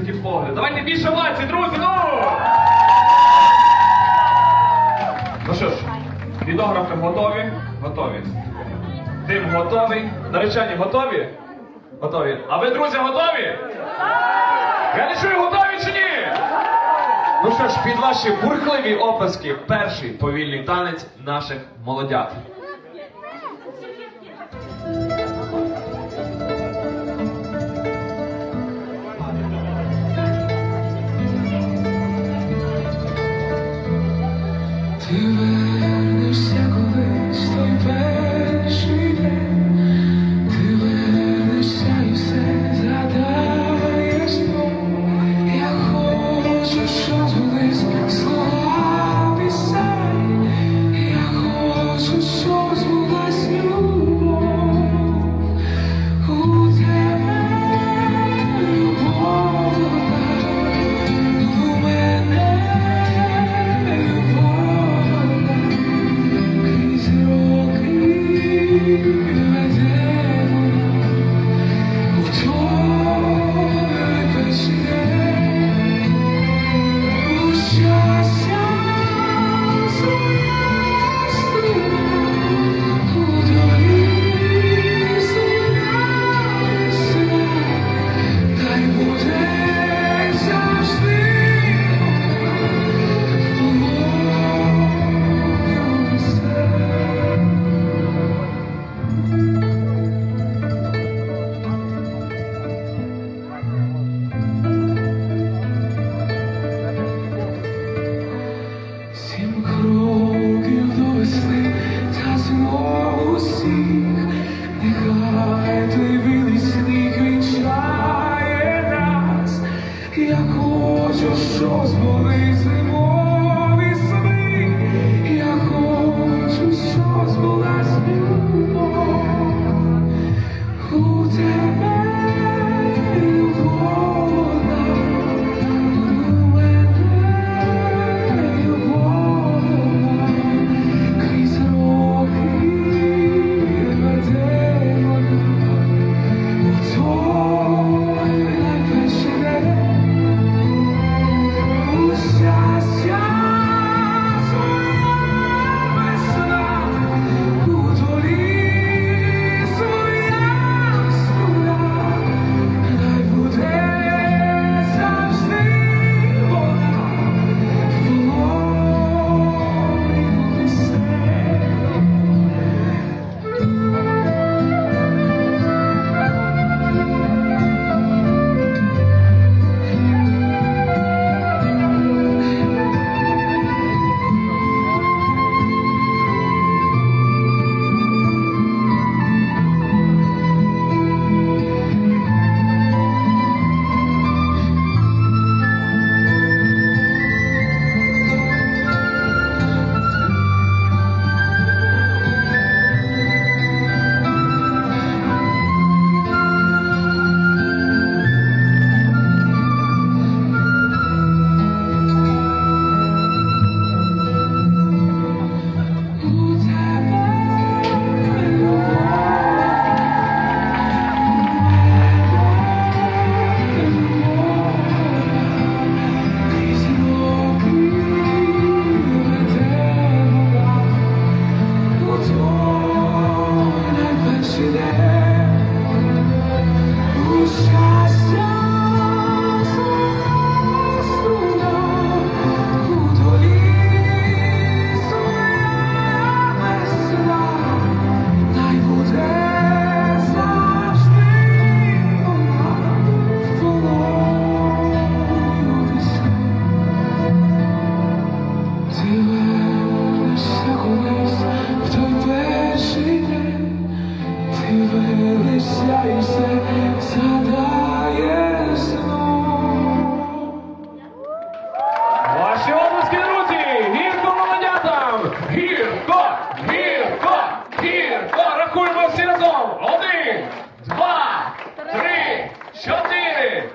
такі погляди. Давайте більше овацій, друзі! Ну Ну що ж, відографи готові? Готові. Дим готовий. Наречені готові? Готові. А ви, друзі, готові? Я не чую, готові чи ні? Ну що ж, під ваші бурхливі описки перший повільний танець наших молодят. Повернешся колись той певний moment. Рахуємо всі разом. Один, два, три, чотири.